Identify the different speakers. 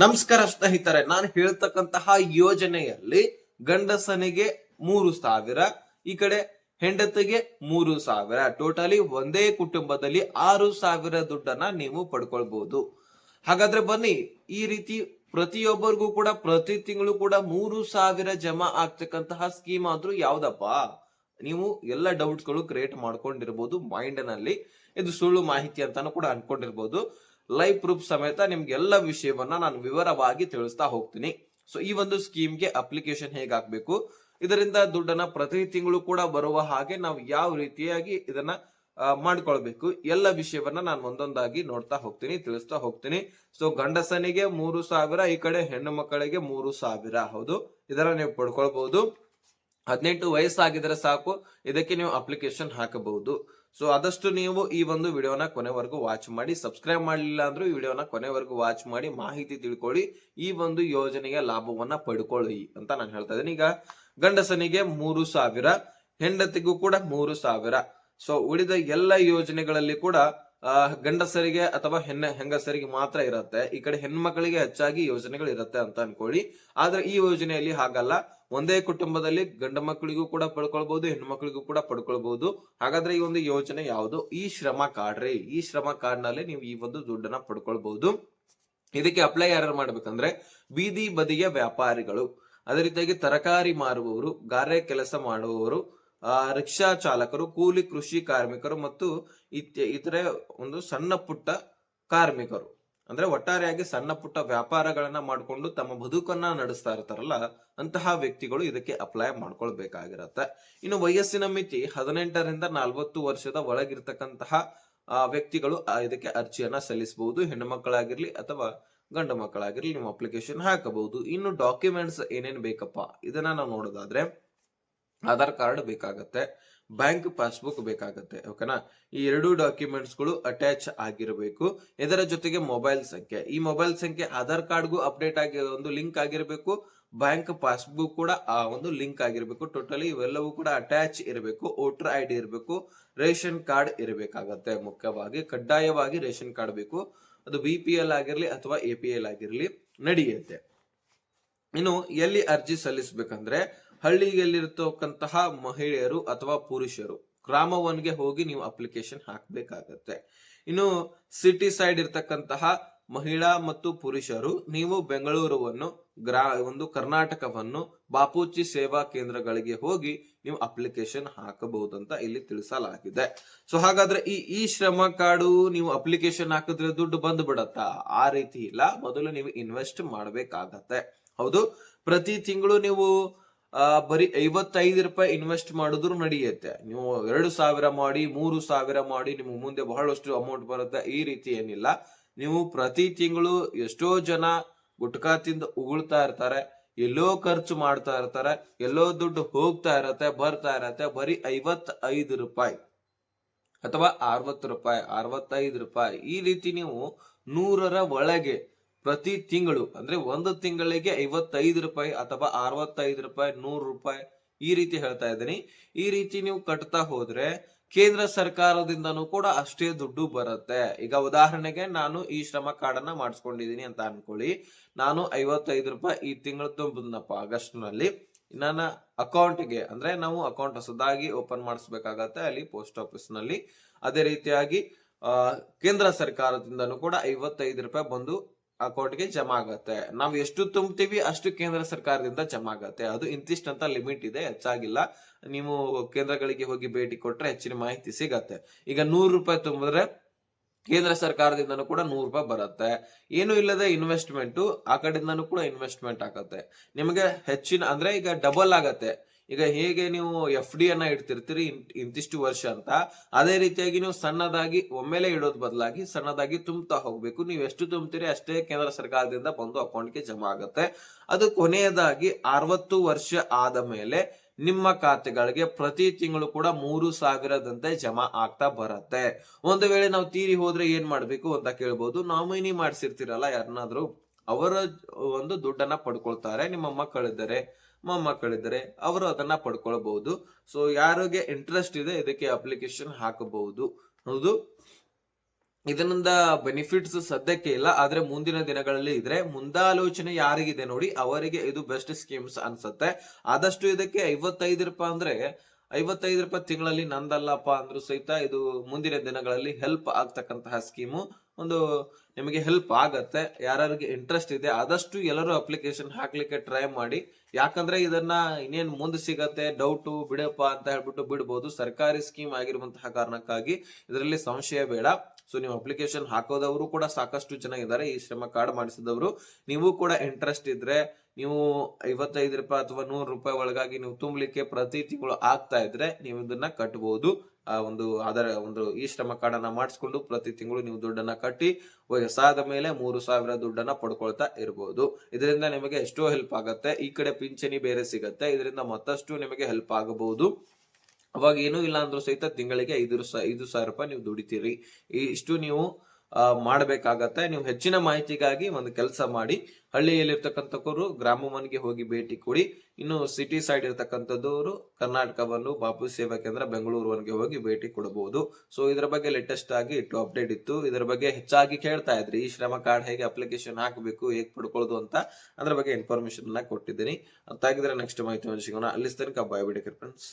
Speaker 1: ನಮಸ್ಕಾರ ಸ್ನೇಹಿತರೆ, ನಾನು ಹೇಳ್ತಕ್ಕಂತಹ ಯೋಜನೆಯಲ್ಲಿ ಗಂಡಸನಿಗೆ ಮೂರು ಸಾವಿರ, ಈ ಕಡೆ ಹೆಂಡತಿಗೆ ಮೂರು ಸಾವಿರ, ಟೋಟಲಿ ಒಂದೇ ಕುಟುಂಬದಲ್ಲಿ ಆರು ಸಾವಿರ ದುಡ್ಡನ್ನ ನೀವು ಪಡ್ಕೊಳ್ಬಹುದು ಹಾಗಾದ್ರೆ ಬನ್ನಿ, ಈ ರೀತಿ ಪ್ರತಿಯೊಬ್ಬರಿಗೂ ಕೂಡ, ಪ್ರತಿ ತಿಂಗಳು ಕೂಡ ಮೂರು ಸಾವಿರ ಜಮಾ ಆಗ್ತಕ್ಕಂತಹ ಸ್ಕೀಮ್ ಆದ್ರೂ ಯಾವ್ದಪ್ಪ? ನೀವು ಎಲ್ಲ ಡೌಟ್ಸ್ಗಳು ಕ್ರಿಯೇಟ್ ಮಾಡ್ಕೊಂಡಿರ್ಬೋದು ಮೈಂಡ್ನಲ್ಲಿ. ಇದು ಸುಳ್ಳು ಮಾಹಿತಿ ಅಂತಾನು ಕೂಡ ಅನ್ಕೊಂಡಿರ್ಬೋದು. ಲೈವ್ ಪ್ರೂಫ್ ಸಮೇತ ನಿಮ್ಗೆ ಎಲ್ಲ ವಿಷಯವನ್ನ ನಾನು ವಿವರವಾಗಿ ತಿಳಿಸ್ತಾ ಹೋಗ್ತೀನಿ. ಸೊ ಈ ಒಂದು ಸ್ಕೀಮ್ಗೆ ಅಪ್ಲಿಕೇಶನ್ ಹೇಗೆ ಹಾಕ್ಬೇಕು? ಇದರಿಂದ ದುಡ್ಡನ್ನ ಪ್ರತಿ ತಿಂಗಳು ಕೂಡ ಬರುವ ಹಾಗೆ ನಾವು ಯಾವ ರೀತಿಯಾಗಿ ಇದನ್ನ ಮಾಡ್ಕೊಳ್ಬೇಕು? ಎಲ್ಲ ವಿಷಯವನ್ನ ನಾನು ಒಂದೊಂದಾಗಿ ನೋಡ್ತಾ ಹೋಗ್ತೀನಿ, ತಿಳಿಸ್ತಾ ಹೋಗ್ತೀನಿ. ಸೊ ಗಂಡಸನಿಗೆ ಮೂರು ಸಾವಿರ, ಈ ಕಡೆ ಹೆಣ್ಣು ಮಕ್ಕಳಿಗೆ ಮೂರು ಸಾವಿರ. ಹೌದು ಇದರ ನೀವು ಪಡ್ಕೊಳ್ಬಹುದು ಹದಿನೆಂಟು ವಯಸ್ಸಾಗಿದ್ರೆ ಸಾಕು, ಇದಕ್ಕೆ ನೀವು ಅಪ್ಲಿಕೇಶನ್ ಹಾಕಬಹುದು. ಸೊ ಆದಷ್ಟು ನೀವು ಈ ಒಂದು ವಿಡಿಯೋನ ಕೊನೆವರೆಗೂ ವಾಚ್ ಮಾಡಿ ಸಬ್ಸ್ಕ್ರೈಬ್ ಮಾಡಲಿಲ್ಲ ಅಂದ್ರೂ ಈ ವಿಡಿಯೋನ ಕೊನೆವರೆಗೂ ವಾಚ್ ಮಾಡಿ, ಮಾಹಿತಿ ತಿಳ್ಕೊಳ್ಳಿ, ಈ ಒಂದು ಯೋಜನೆಗೆ ಲಾಭವನ್ನ ಪಡ್ಕೊಳ್ಳಿ ಅಂತ ನಾನು ಹೇಳ್ತಾ ಇದ್ದೀನಿ. ಈಗ ಗಂಡಸನಿಗೆ ಮೂರು ಸಾವಿರ, ಹೆಂಡತಿಗೂ ಕೂಡ ಮೂರು ಸಾವಿರ. ಸೊ ಉಳಿದ ಎಲ್ಲ ಯೋಜನೆಗಳಲ್ಲಿ ಕೂಡ ಗಂಡಸರಿಗೆ ಅಥವಾ ಹೆಣ್ಣ, ಹೆಂಗಸರಿಗೆ ಮಾತ್ರ ಇರುತ್ತೆ. ಈ ಕಡೆ ಹೆಣ್ಮಕ್ಳಿಗೆ ಹೆಚ್ಚಾಗಿ ಯೋಜನೆಗಳು ಇರುತ್ತೆ ಅಂತ ಅನ್ಕೊಳ್ಳಿ. ಆದ್ರೆ ಈ ಯೋಜನೆಯಲ್ಲಿ ಹಾಗಲ್ಲ. ಒಂದೇ ಕುಟುಂಬದಲ್ಲಿ ಗಂಡ ಮಕ್ಕಳಿಗೂ ಕೂಡ ಪಡ್ಕೊಳ್ಬಹುದು ಹೆಣ್ಮಕ್ಳಿಗೂ ಕೂಡ ಪಡ್ಕೊಳ್ಬಹುದು ಹಾಗಾದ್ರೆ ಈ ಒಂದು ಯೋಜನೆ ಯಾವುದು? ಈ ಶ್ರಮ ಕಾರ್ಡ್ ರೀ. ಈ ಶ್ರಮ ಕಾರ್ಡ್ನಲ್ಲಿ ನೀವು ಈ ಒಂದು ದುಡ್ಡನ್ನ ಪಡ್ಕೊಳ್ಬಹುದು ಇದಕ್ಕೆ ಅಪ್ಲೈ ಯಾರು ಮಾಡ್ಬೇಕಂದ್ರೆ ಬೀದಿ ಬದಿಯ ವ್ಯಾಪಾರಿಗಳು. ಅದೇ ರೀತಿಯಾಗಿ ತರಕಾರಿ ಮಾರುವವರು, ಗಾರೆ ಕೆಲಸ ಮಾಡುವವರು ರಿಕ್ಷಾ ಚಾಲಕರು, ಕೂಲಿ ಕೃಷಿ ಕಾರ್ಮಿಕರು ಮತ್ತು ಇತರೆ ಒಂದು ಸಣ್ಣ ಪುಟ್ಟ ಕಾರ್ಮಿಕರು. ಅಂದ್ರೆ ಒಟ್ಟಾರೆಯಾಗಿ ಸಣ್ಣ ಪುಟ್ಟ ವ್ಯಾಪಾರಗಳನ್ನ ಮಾಡಿಕೊಂಡು ತಮ್ಮ ಬದುಕನ್ನ ನಡೆಸ್ತಾ ಇರ್ತಾರಲ್ಲ, ಅಂತಹ ವ್ಯಕ್ತಿಗಳು ಇದಕ್ಕೆ ಅಪ್ಲೈ ಮಾಡ್ಕೊಳ್ಬೇಕಾಗಿರತ್ತೆ. ಇನ್ನು ವಯಸ್ಸಿನ ಮಿತಿ, ಹದಿನೆಂಟರಿಂದ ನಲ್ವತ್ತು ವರ್ಷದ ಒಳಗಿರ್ತಕ್ಕಂತಹ ವ್ಯಕ್ತಿಗಳು ಇದಕ್ಕೆ ಅರ್ಜಿಯನ್ನ ಸಲ್ಲಿಸಬಹುದು. ಹೆಣ್ಣು ಮಕ್ಕಳಾಗಿರ್ಲಿ ಅಥವಾ ಗಂಡು ಮಕ್ಕಳಾಗಿರ್ಲಿ, ನಿಮ್ಮ ಅಪ್ಲಿಕೇಶನ್ ಹಾಕಬಹುದು. ಇನ್ನು ಡಾಕ್ಯುಮೆಂಟ್ಸ್ ಏನೇನ್ ಬೇಕಪ್ಪ? ಇದನ್ನ ನಾವು ನೋಡೋದಾದ್ರೆ ಆಧಾರ್ ಕಾರ್ಡ್ ಬೇಕಾಗತ್ತೆ, ಬ್ಯಾಂಕ್ ಪಾಸ್ಬುಕ್ ಬೇಕಾಗತ್ತೆ ಓಕೆನಾ ಈ ಎರಡು ಡಾಕ್ಯುಮೆಂಟ್ಸ್ಗಳು ಅಟ್ಯಾಚ್ ಆಗಿರಬೇಕು. ಇದರ ಜೊತೆಗೆ ಮೊಬೈಲ್ ಸಂಖ್ಯೆ. ಈ ಮೊಬೈಲ್ ಸಂಖ್ಯೆ ಆಧಾರ್ ಕಾರ್ಡ್ಗೂ ಅಪ್ಡೇಟ್ ಆಗಿ, ಒಂದು ಲಿಂಕ್ ಆಗಿರಬೇಕು. ಬ್ಯಾಂಕ್ ಪಾಸ್ಬುಕ್ ಕೂಡ ಆ ಒಂದು ಲಿಂಕ್ ಆಗಿರಬೇಕು. ಟೋಟಲಿ ಇವೆಲ್ಲವೂ ಕೂಡ ಅಟ್ಯಾಚ್ ಇರಬೇಕು. ವೋಟರ್ ಐ ಡಿ ಇರಬೇಕು. ರೇಷನ್ ಕಾರ್ಡ್ ಇರಬೇಕಾಗತ್ತೆ ಮುಖ್ಯವಾಗಿ. ಕಡ್ಡಾಯವಾಗಿ ರೇಷನ್ ಕಾರ್ಡ್ ಬೇಕು. ಅದು ಬಿ ಪಿ ಎಲ್ ಆಗಿರಲಿ ಅಥವಾ ಎ ಪಿ ಎಲ್ ಆಗಿರಲಿ ನಡೆಯುತ್ತೆ. ಇನ್ನು ಎಲ್ಲಿ ಅರ್ಜಿ ಸಲ್ಲಿಸಬೇಕಂದ್ರೆ ಹಳ್ಳಿಯಲ್ಲಿರ್ತಕ್ಕಂತಹ ಮಹಿಳೆಯರು ಅಥವಾ ಪುರುಷರು ಗ್ರಾಮ ಒನ್ಗೆ ಹೋಗಿ ನೀವು ಅಪ್ಲಿಕೇಶನ್ ಹಾಕ್ಬೇಕಾಗತ್ತೆ. ಇನ್ನು ಸಿಟಿ ಸೈಡ್ ಇರ್ತಕ್ಕಂತಹ ಮಹಿಳಾ ಮತ್ತು ಪುರುಷರು, ನೀವು ಬೆಂಗಳೂರುವನ್ನು, ಗ್ರಾ, ಒಂದು ಕರ್ನಾಟಕವನ್ನು, ಬಾಪೂಜಿ ಸೇವಾ ಕೇಂದ್ರಗಳಿಗೆ ಹೋಗಿ ನೀವು ಅಪ್ಲಿಕೇಶನ್ ಹಾಕಬಹುದಂತ ಇಲ್ಲಿ ತಿಳಿಸಲಾಗಿದೆ. ಸೊ ಹಾಗಾದ್ರೆ ಈ ಈ ಶ್ರಮ ಕಾರ್ಡು ನೀವು ಅಪ್ಲಿಕೇಶನ್ ಹಾಕಿದ್ರೆ ದುಡ್ಡು ಬಂದು ಬಿಡತ್ತಾ? ಆ ರೀತಿ ಇಲ್ಲ. ಮೊದಲು ನೀವು ಇನ್ವೆಸ್ಟ್ ಮಾಡ್ಬೇಕಾಗತ್ತೆ. ಹೌದು. ಪ್ರತಿ ತಿಂಗಳು ನೀವು ಬರೀ ಐವತ್ತೈದು ರೂಪಾಯಿ ಇನ್ವೆಸ್ಟ್ ಮಾಡಿದ್ರು ನಡೆಯುತ್ತೆ. ನೀವು ಎರಡು ಸಾವಿರ ಮಾಡಿ, ಮೂರು ಸಾವಿರ ಮಾಡಿ, ನಿಮ್ಗೆ ಮುಂದೆ ಬಹಳಷ್ಟು ಅಮೌಂಟ್ ಬರುತ್ತೆ. ಈ ರೀತಿ ಏನಿಲ್ಲ. ನೀವು ಪ್ರತಿ ತಿಂಗಳು ಎಷ್ಟೋ ಜನ ಗುಟ್ಕಾ ತಿಂದು ಉಗುಳ್ತಾ ಇರ್ತಾರೆ. ಎಲ್ಲೋ ಖರ್ಚು ಮಾಡ್ತಾ ಇರ್ತಾರೆ. ಎಲ್ಲೋ ದುಡ್ಡು ಹೋಗ್ತಾ ಇರತ್ತೆ, ಬರ್ತಾ ಇರತ್ತೆ. ಬರೀ ಐವತ್ ಐದು ರೂಪಾಯಿ ಅಥವಾ ಅರವತ್ತು ರೂಪಾಯಿ, ಅರವತ್ತೈದು ರೂಪಾಯಿ. ಈ ರೀತಿ ನೀವು ನೂರರ ಒಳಗೆ ಪ್ರತಿ ತಿಂಗಳು, ಅಂದ್ರೆ ಒಂದು ತಿಂಗಳಿಗೆ ಐವತ್ತೈದು ರೂಪಾಯಿ ಅಥವಾ ಅರವತ್ತೈದು ರೂಪಾಯಿ, ನೂರು ರೂಪಾಯಿ ಈ ರೀತಿ ಹೇಳ್ತಾ ಇದ್ದೀನಿ. ಈ ರೀತಿ ನೀವು ಕಟ್ತಾ ಹೋದ್ರೆ ಕೇಂದ್ರ ಸರ್ಕಾರದಿಂದನೂ ಕೂಡ ಅಷ್ಟೇ ದುಡ್ಡು ಬರುತ್ತೆ. ಈಗ ಉದಾಹರಣೆಗೆ ನಾನು ಈ ಶ್ರಮ ಕಾರ್ಡನ್ನ ಅನ್ನ ಮಾಡಿಸ್ಕೊಂಡಿದೀನಿ ಅಂತ ಅನ್ಕೊಳ್ಳಿ. ನಾನು ಐವತ್ತೈದು ರೂಪಾಯಿ ಈ ತಿಂಗಳು ತುಂಬಿದ್ನಪ್ಪ ಆಗಸ್ಟ್ನಲ್ಲಿ ನನ್ನ ಅಕೌಂಟ್ಗೆ, ಅಂದ್ರೆ ನಾವು ಅಕೌಂಟ್ ಹೊಸದಾಗಿ ಓಪನ್ ಮಾಡಿಸ್ಬೇಕಾಗತ್ತೆ ಅಲ್ಲಿ ಪೋಸ್ಟ್ ಆಫೀಸ್ನಲ್ಲಿ ಅದೇ ರೀತಿಯಾಗಿ ಕೇಂದ್ರ ಸರ್ಕಾರದಿಂದನೂ ಕೂಡ ಐವತ್ತೈದು ರೂಪಾಯಿ ಬಂದು ಅಕೌಂಟ್ಗೆ ಜಮಾ ಆಗತ್ತೆ. ನಾವು ಎಷ್ಟು ತುಂಬ್ತೀವಿ ಅಷ್ಟು ಕೇಂದ್ರ ಸರ್ಕಾರದಿಂದ ಜಮಾ ಆಗತ್ತೆ. ಅದು ಇಂತಿಷ್ಟು ಅಂತ ಲಿಮಿಟ್ ಇದೆ, ಹೆಚ್ಚಾಗಿಲ್ಲ. ನೀವು ಕೇಂದ್ರಗಳಿಗೆ ಹೋಗಿ ಭೇಟಿ ಕೊಟ್ರೆ ಹೆಚ್ಚಿನ ಮಾಹಿತಿ ಸಿಗತ್ತೆ. ಈಗ ನೂರು ರೂಪಾಯಿ ತುಂಬಿದ್ರೆ ಕೇಂದ್ರ ಸರ್ಕಾರದಿಂದನೂ ಕೂಡ ನೂರು ರೂಪಾಯಿ ಬರುತ್ತೆ. ಏನು ಇಲ್ಲದೆ ಇನ್ವೆಸ್ಟ್ಮೆಂಟ್ ಆ ಕಡೆಯಿಂದನೂ ಕೂಡ ಇನ್ವೆಸ್ಟ್ಮೆಂಟ್ ಆಗತ್ತೆ. ನಿಮಗೆ ಹೆಚ್ಚಿನ ಅಂದ್ರೆ ಈಗ ಡಬಲ್ ಆಗತ್ತೆ. ಈಗ ಹೇಗೆ ನೀವು ಎಫ್ ಡಿ ಅನ್ನ ಇಡ್ತಿರ್ತೀರಿ ಇಂತಿಷ್ಟು ವರ್ಷ ಅಂತ, ಅದೇ ರೀತಿಯಾಗಿ ನೀವು ಸಣ್ಣದಾಗಿ, ಒಮ್ಮೆಲೆ ಇಡೋದ್ ಬದಲಾಗಿ ಸಣ್ಣದಾಗಿ ತುಂಬ್ತಾ ಹೋಗ್ಬೇಕು. ನೀವು ಎಷ್ಟು ತುಂಬ್ತೀರಿ ಅಷ್ಟೇ ಕೇಂದ್ರ ಸರ್ಕಾರದಿಂದ ಬಂದು ಅಕೌಂಟ್ಗೆ ಜಮಾ ಆಗುತ್ತೆ. ಅದು ಕೊನೆಯದಾಗಿ ಅರವತ್ತು ವರ್ಷ ಆದ ಮೇಲೆ ನಿಮ್ಮ ಖಾತೆಗಳಿಗೆ ಪ್ರತಿ ತಿಂಗಳು ಕೂಡ ಮೂರು ಸಾವಿರದಂತೆ ಜಮಾ ಆಗ್ತಾ ಬರುತ್ತೆ. ಒಂದು ವೇಳೆ ನಾವು ತೀರಿ ಹೋದ್ರೆ ಏನ್ ಮಾಡ್ಬೇಕು ಅಂತ ಕೇಳ್ಬಹುದು ನಾಮಿನಿ ಮಾಡ್ಸಿರ್ತೀರಲ್ಲ ಯಾರನ್ನಾದ್ರೂ, ಅವರ ಒಂದು ದುಡ್ಡನ್ನ ಪಡ್ಕೊಳ್ತಾರೆ. ನಿಮ್ಮ ಮಕ್ಕಳಿದ್ದಾರೆ ಮೊಮ್ಮಕ್ಕಳಿದ್ದಾರೆ ಅವರು ಅದನ್ನ ಪಡ್ಕೊಳ್ಬಹುದು. ಸೊ ಯಾರಿಗೆ ಇಂಟ್ರೆಸ್ಟ್ ಇದೆ, ಇದಕ್ಕೆ ಅಪ್ಲಿಕೇಶನ್ ಹಾಕಬಹುದು. ಹೌದು. ಇದರಿಂದ ಬೆನಿಫಿಟ್ಸ್ ಸದ್ಯಕ್ಕೆ ಇಲ್ಲ, ಆದ್ರೆ ಮುಂದಿನ ದಿನಗಳಲ್ಲಿ ಇದ್ರೆ ಮುಂದಾಲೋಚನೆ ಯಾರಿಗಿದೆ ನೋಡಿ, ಅವರಿಗೆ ಇದು ಬೆಸ್ಟ್ ಸ್ಕೀಮ್ಸ್ ಅನ್ಸುತ್ತೆ. ಆದಷ್ಟು ಇದಕ್ಕೆ ಐವತ್ತೈದು ರೂಪಾಯಿ ಅಂದ್ರೆ, ಐವತ್ತೈದು ರೂಪಾಯಿ ತಿಂಗಳಲ್ಲಿ ನಂದಲ್ಲಪ್ಪ ಅಂದ್ರೂ ಸಹಿತ ಇದು ಮುಂದಿನ ದಿನಗಳಲ್ಲಿ ಹೆಲ್ಪ್ ಆಗ್ತಕ್ಕಂತಹ ಸ್ಕೀಮು ಒಂದು ನಿಮಗೆ ಹೆಲ್ಪ್ ಆಗತ್ತೆ ಯಾರಿಗೆ ಇಂಟ್ರೆಸ್ಟ್ ಇದೆ, ಆದಷ್ಟು ಎಲ್ಲರೂ ಅಪ್ಲಿಕೇಶನ್ ಹಾಕ್ಲಿಕ್ಕೆ ಟ್ರೈ ಮಾಡಿ. ಯಾಕಂದ್ರೆ ಇದನ್ನ ಇನ್ನೇನ್ ಮುಂದೆ ಸಿಗತ್ತೆ ಡೌಟು ಬಿಡಪ್ಪ ಅಂತ ಹೇಳ್ಬಿಟ್ಟು ಬಿಡ್ಬೋದು. ಸರ್ಕಾರಿ ಸ್ಕೀಮ್ ಆಗಿರುವಂತಹ ಕಾರಣಕ್ಕಾಗಿ ಇದರಲ್ಲಿ ಸಂಶಯ ಬೇಡ. ಸೊ ನೀವು ಅಪ್ಲಿಕೇಶನ್ ಹಾಕೋದವರು ಕೂಡ ಸಾಕಷ್ಟು ಜನ ಇದ್ದಾರೆ ಈ ಶ್ರಮ ಕಾರ್ಡ್ ಮಾಡಿಸಿದವರು. ನೀವು ಕೂಡ ಇಂಟ್ರೆಸ್ಟ್ ಇದ್ರೆ, ನೀವು ಐವತ್ತೈದು ರೂಪಾಯಿ ಅಥವಾ ನೂರು ರೂಪಾಯಿ ಒಳಗಾಗಿ ನೀವು ತುಂಬಲಿಕ್ಕೆ ಪ್ರತಿ ತಿಂಗಳು ಆಗ್ತಾ ಇದ್ರೆ, ನೀವು ಇದನ್ನ ಕಟ್ಟಬಹುದು ಆ ಒಂದು ಅದರ ಒಂದು ಈ ಶ್ರಮ ಕಾರ್ಡ್ ಅನ್ನ ಮಾಡಿಸ್ಕೊಂಡು ಪ್ರತಿ ತಿಂಗಳು ನೀವು ದುಡ್ಡನ್ನ ಕಟ್ಟಿ ವಯಸ್ಸಾದ ಮೇಲೆ ಮೂರು ಸಾವಿರ ದುಡ್ಡನ್ನ ಪಡ್ಕೊಳ್ತಾ ಇರಬಹುದು ಇದರಿಂದ ನಿಮಗೆ ಎಷ್ಟೋ ಹೆಲ್ಪ್ ಆಗತ್ತೆ. ಈ ಕಡೆ ಪಿಂಚಣಿ ಬೇರೆ ಸಿಗತ್ತೆ. ಇದರಿಂದ ಮತ್ತಷ್ಟು ನಿಮಗೆ ಹೆಲ್ಪ್ ಆಗಬಹುದು. ಅವಾಗ ಏನೂ ಇಲ್ಲ ಅಂದ್ರೂ ಸಹಿತ ತಿಂಗಳಿಗೆ ಐದು ಐದು ಸಾವಿರ ರೂಪಾಯಿ ನೀವು ದುಡಿತೀರಿ. ಇಷ್ಟು ನೀವು ಮಾಡ್ಬೇಕಾಗತ್ತೆ. ನೀವು ಹೆಚ್ಚಿನ ಮಾಹಿತಿಗಾಗಿ ಒಂದು ಕೆಲಸ ಮಾಡಿ. ಹಳ್ಳಿಯಲ್ಲಿರ್ತಕ್ಕಂಥವ್ರು ಗ್ರಾಮ ಮನೆಗೆ ಹೋಗಿ ಭೇಟಿ ಕೊಡಿ. ಇನ್ನು ಸಿಟಿ ಸೈಡ್ ಇರ್ತಕ್ಕಂಥದ್ದವರು ಕರ್ನಾಟಕವನ್ನು ಬಾಪು ಸೇವಾ ಕೇಂದ್ರ ಬೆಂಗಳೂರುವರೆಗೆ ಹೋಗಿ ಭೇಟಿ ಕೊಡಬಹುದು. ಸೊ ಇದರ ಬಗ್ಗೆ ಲೇಟೆಸ್ಟ್ ಆಗಿ ಇಟ್ಟು ಅಪ್ಡೇಟ್ ಇತ್ತು. ಇದರ ಬಗ್ಗೆ ಹೆಚ್ಚಾಗಿ ಕೇಳ್ತಾ ಇದ್ರಿ. ಈ ಶ್ರಮ ಕಾರ್ಡ್ ಹೇಗೆ ಅಪ್ಲಿಕೇಶನ್ ಹಾಕಬೇಕು, ಹೇಗೆ ಪಡ್ಕೊಳ್ಳೋದು ಅಂತ ಅದ್ರ ಬಗ್ಗೆ ಇನ್ಫಾರ್ಮೇಶನ್ ಕೊಟ್ಟಿದ್ದೀನಿ. ಆಗಿದ್ರೆ ನೆಕ್ಸ್ಟ್ ಮಾಹಿತಿ ಸಿಗೋಣ ಅಲ್ಲಿ ತನಕ ಬಾಯ್ ಬಿಡಿ ಫ್ರೆಂಡ್ಸ್